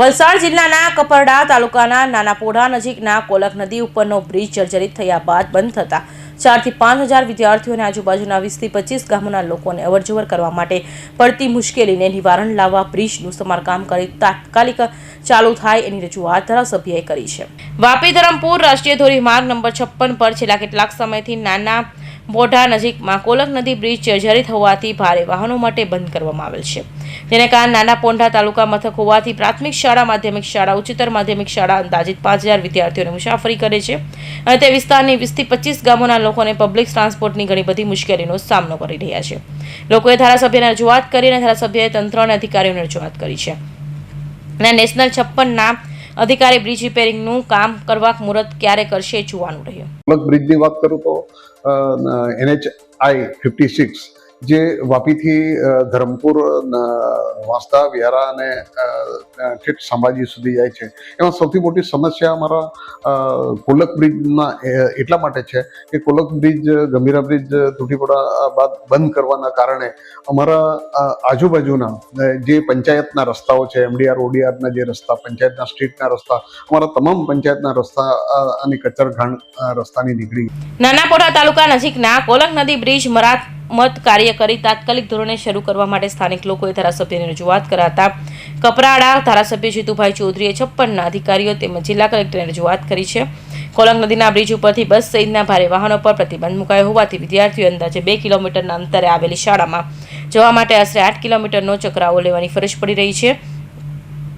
વલસાડ જિલ્લાના કપરડા તાલુકાના નાનાપોઢા નજીકના કોલક નદી ઉપરનો બ્રિજ જર્જરિત થયા બાદ બંધ થતા ચારથી પાંચ હજાર વિદ્યાર્થીઓ અને આજુબાજુના વીસથી પચીસ ગામોના લોકોને અવરજવર કરવા માટે પડતી મુશ્કેલીને નિવારણ લાવવા બ્રિજનું સમારકામ કરી તાત્કાલિક ચાલુ થાય એની રજૂઆત ધારાસભ્યએ કરી છે. વાપી ધરમપુર રાષ્ટ્રીય ધોરીમાર્ગ નંબર છપ્પન પર છેલ્લા કેટલાક સમયથી નાના મોઢા નજીકમાં કોલક નદી બ્રિજ જર્જરિત હોવાથી ભારે વાહનો માટે બંધ કરવામાં આવેલ છે. જેને કારણે નાના પોંઢા તાલુકા મથક હોવાથી પ્રાથમિક શાળા, માધ્યમિક શાળા, ઉચ્ચતર માધ્યમિક શાળા અંદાજિત પાંચ હજાર વિદ્યાર્થીઓને મુસાફરી કરે છે અને તે વિસ્તારની વીસથી પચીસ ગામોના લોકોને પબ્લિક ટ્રાન્સપોર્ટની ઘણી બધી મુશ્કેલીનો સામનો કરી રહ્યા છે. લોકોએ ધારાસભ્યને રજૂઆત કરી અને ધારાસભ્યએ તંત્ર અને અધિકારીઓને રજૂઆત કરી છે. અને નેશનલ છપ્પનના અધિકારી બ્રિજ રિપેરિંગનું કામ કરવા મુહૂર્ત ક્યારે કરશે જોવાનું રહ્યું. બ્રિજની વાત કરું તો એનએચ આઈ ફિફ્ટી સિક્સ જે વાપીથી ધરમપુર વાંસદા, વ્યારા અને ઠેઠ સંભાજી સુધી જાય છે. એમાં સૌથી મોટી સમસ્યા અમારા કોલક બ્રિજના એટલા માટે છે કે કોલક બ્રિજ, ગંભીરા બ્રિજ તૂટી પડવા બાદ બંધ કરવાના કારણે અમારા આજુબાજુના જે પંચાયતના રસ્તાઓ છે, એમડીઆર, ઓડીઆરના જે રસ્તા, પંચાયતના સ્ટ્રીટના રસ્તા, અમારા તમામ પંચાયતના રસ્તા અને કચરઘાણ રસ્તાની નીકળી. નાના પોઢા તાલુકા નજીકના કોલક નદી બ્રિજ મરામત કાર્ય કરી તાત્કાલિક ધોરણે શરૂ કરવા માટે સ્થાનિક લોકોએ ધારાસભ્યને રજૂઆત કરાતા કપરાડા ધારાસભ્ય જીતુભાઈ ચૌધરીએ છપ્પનના અધિકારીઓ તેમજ જિલ્લા કલેક્ટરને રજૂઆત કરી છે. કોલક નદીના બ્રિજ ઉપરથી બસ સહિતના ભારે વાહનો પર પ્રતિબંધ મુકાયો હોવાથી વિદ્યાર્થીઓ અંદાજે બે કિલોમીટરના અંતરે આવેલી શાળામાં જવા માટે આશરે આઠ કિલોમીટરનો ચકરાવો લેવાની ફરજ પડી રહી છે.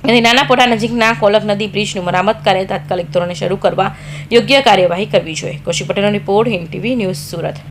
અને નાના પોટા નજીકના કોલક નદી બ્રિજનું મરામત કાર્ય તાત્કાલિક ધોરણે શરૂ કરવા યોગ્ય કાર્યવાહી કરવી જોઈએ. કૌશિક પટેલનો report Hind TV news Surat.